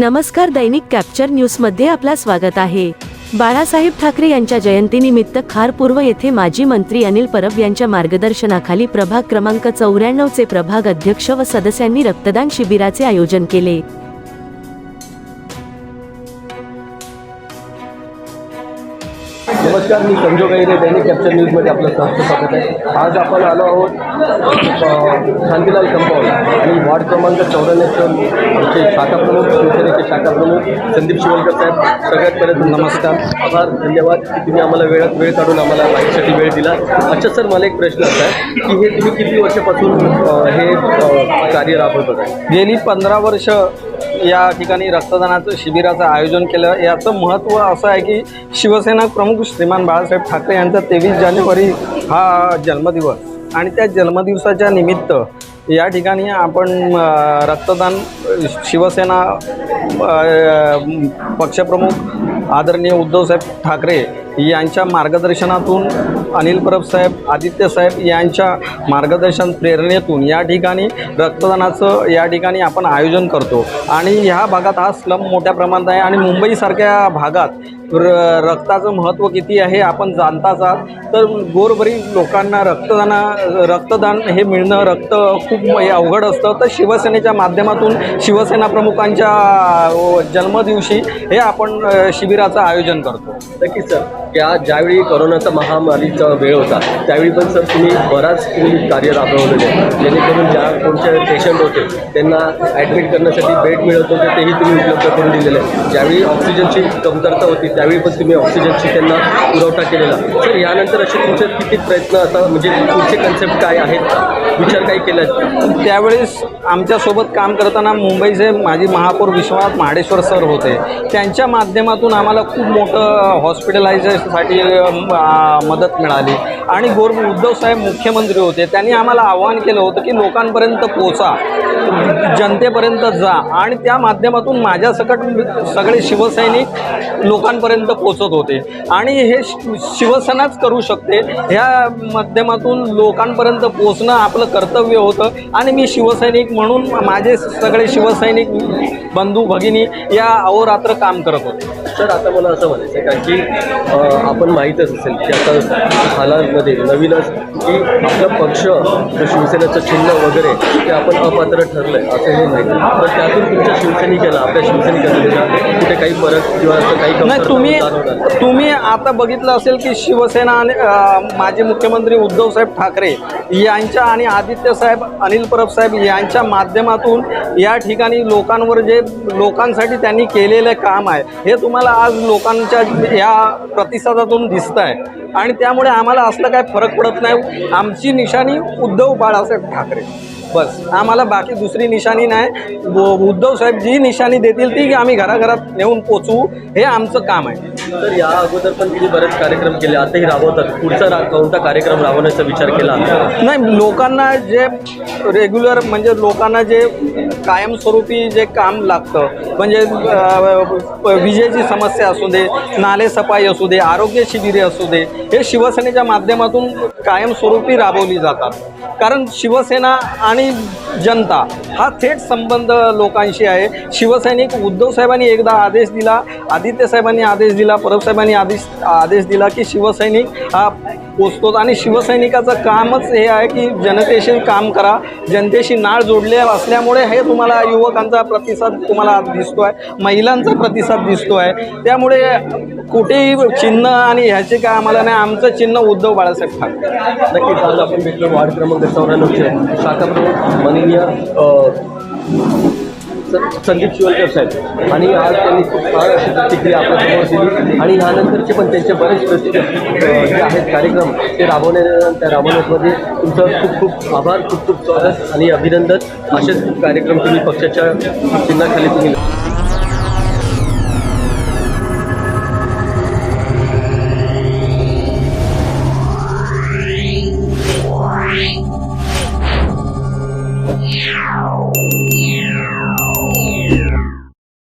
नमस्कार दैनिक कॅप्चर न्यूजमध्ये आपला स्वागत आहे. बाळासाहेब ठाकरे यांच्या जयंतीनिमित्त खारपूर्व येथे माजी मंत्री अनिल परब यांच्या मार्गदर्शनाखाली प्रभाग क्रमांक चौऱ्याण्णवचे प्रभाग अध्यक्ष व सदस्यांनी रक्तदान शिबिराचे आयोजन केले. नमस्कार मी संजो गैरे दैनिक कॅप्चर न्यूजमध्ये आपलं सहर्ष स्वागत आहे. आज आपण आलो आहोत शांतीलाल कंपाऊंड आणि वार्ड क्रमांक चौऱ्याण्णव आमचे शाखा प्रमुख शिवसेनेचे शाखा प्रमुख संदीप शिवलकर साहेब. सगळ्यात पर्यंत नमस्कार आभार धन्यवाद की तुम्ही आम्हाला वेळात वेळ काढून आम्हाला माहितीसाठी वेळ दिला. अच्छा सर मला एक प्रश्न असा आहे की हे तुम्ही किती वर्षापासून हे कार्य राबवत आहे गेली पंधरा वर्ष या ठिकाणी रक्तदानाचं शिबिराचं आयोजन केलं. याचं महत्त्व असं आहे की शिवसेना प्रमुख श्रीमान बाळासाहेब ठाकरे यांचा तेवीस जानेवारी हा जन्मदिवस. आणि त्या जन्मदिवसाच्या निमित्त या ठिकाणी आपण रक्तदान शिवसेना पक्षप्रमुख आदरणीय उद्धवसाहेब ठाकरे यांच्या मार्गदर्शनातून अनिल परब साहेब आदित्य साहेब यांच्या मार्गदर्शन प्रेरणेतून या ठिकाणी रक्तदानाचं या ठिकाणी आपण आयोजन करतो. आणि ह्या भागात हा स्लम मोठ्या प्रमाणात आहे आणि मुंबईसारख्या भागात र रक्ताचं महत्त्व किती आहे आपण जाणताच आहात. तर गोरगरीब लोकांना रक्तदाना रक्तदान हे मिळणं रक्त खूप अवघड असतं. तर शिवसेनेच्या माध्यमातून शिवसेना प्रमुखांच्या जन्मदिवशी हे आपण शिबिराचं आयोजन करतो. नक्कीच सर. त्या ज्यावेळी कोरोनाचा महामारीचा वेळ होता त्यावेळी पण सर तुम्ही बराच तुम्ही कार्य राबवलेले आहे. जेणेकरून ज्या कोणते पेशंट होते त्यांना ॲडमिट करण्यासाठी बेड मिळत होते तेही तुम्ही उपलब्ध करून दिलेले आहे. ज्यावेळी ऑक्सिजनची कमतरता होती त्यावेळी पण तुम्ही ऑक्सिजनची त्यांना पुरवठा केलेला सर यानंतर असे तुमचे किती प्रयत्न आता म्हणजे तुमचे कन्सेप्ट काय आहेत विचार काही केला त्यावेळेस आमच्यासोबत काम करताना मुंबईचे माजी महापौर विश्वनाथ महाडेश्वर सर होते. त्यांच्या माध्यमातून आम्हाला खूप मोठं हॉस्पिटलायझेशनसाठी मदत मिळाली. आणि गोर उद्धवसाहेब मुख्यमंत्री होते. त्यांनी आम्हाला आवाहन केलं होतं की लोकांपर्यंत पोचा जनतेपर्यंत जा. आणि त्या माध्यमातून माझ्यासकट सगळे शिवसैनिक लोकांपर्यंत पोचत होते. आणि हे शि- शिवसेनाच करू शकते. ह्या माध्यमातून लोकांपर्यंत पोचणं आपलं कर्तव्य होतं. आणि मी शिवसैनिक म्हणून माझे सगळे शिवसैनिक बंधू भगिनी या अहोरात्र काम करत होते. सर आता मला असं म्हणायचं आहे कारण की आपण माहीतच असेल की आता हालांमध्ये नवीनच की आपला पक्ष शिवसेनेचं चिन्ह वगैरे ते आपण अपात्र ठरलं आहे असं हे माहिती पण त्यातून तुमच्या शिवसैनिकाला आपल्या शिवसैनिकांना कुठे काही फरक किंवा असं काही नाही तुम्ही? तुम्ही आता बघितलं असेल की शिवसेना आणि माजी मुख्यमंत्री उद्धवसाहेब ठाकरे यांच्या आणि आदित्य साहेब अनिल परब साहेब यांच्या माध्यमातून या ठिकाणी लोकांवर जे लोकांसाठी त्यांनी केलेलं काम आहे हे तुम्हाला आज लोकांच्या या प्रतिसादातून दिसत आहे आणि त्यामुळे आम्हाला असलं काय फरक पडत नाही. आमची निशाणी उद्धव बाळासाहेब ठाकरे. बस. आम्हाला बाकी दुसरी निशाणी नाही. उद्धव साहेब जी निशाणी देतील ती आम्ही घराघरात नेऊन पोचवू हे आमचं काम आहे. तर या अगोदर पण तुम्ही बरेच कार्यक्रम केले आताही राबवतात. पुढचा रा कोणता कार्यक्रम राबवण्याचा विचार केला? नाही लोकांना जे रेग्युलर म्हणजे लोकांना जे कायमस्वरूपी जे काम लागतं म्हणजे विजेची समस्या असू दे नाले सफाई असू दे आरोग्य शिबिरे असू दे हे शिवसेनेच्या माध्यमातून कायमस्वरूपी राबवली जातात. कारण शिवसेना आणि जनता. हा थेट संबंध लोकांशी आहे. शिवसैनिक उद्धव साहेबांनी एकदा आदेश दिला. आदित्य साहेबांनी आदेश दिला. परब साहेबांनी आदेश आदेश दिला की शिवसैनिक हा पोचतो आणि शिवसैनिकाचं कामच हे आहे की जनतेशी काम करा. जनतेशी नाळ जोडले असल्यामुळे हे तुम्हाला युवकांचा प्रतिसाद तुम्हाला दिसतो आहे महिलांचा प्रतिसाद दिसतो आहे त्यामुळे कुठेही चिन्ह आणि ह्याचे काय आम्हाला नाही. आमचं चिन्ह उद्धव बाळासाहेब ठाकरे. नक्कीच आज आपण भेटलो वार्ड क्रमांक चौऱ्याण्णवचे. शाखा प्रमुख माननीय संदीप शिवलकर साहेब. आणि आज त्यांनी खूप छान अशी प्रतिक्रिया आपल्यासमोर दिली. आणि ह्यानंतरचे पण त्यांचे बरेच प्रति जे आहेत कार्यक्रम ते राबवण्या त्या राबवण्यामध्ये तुमचं खूप खूप आभार खूप खूप स्वागत आणि अभिनंदन. असेच कार्यक्रम तुम्ही पक्षाच्या चिन्हाखाली तुम्ही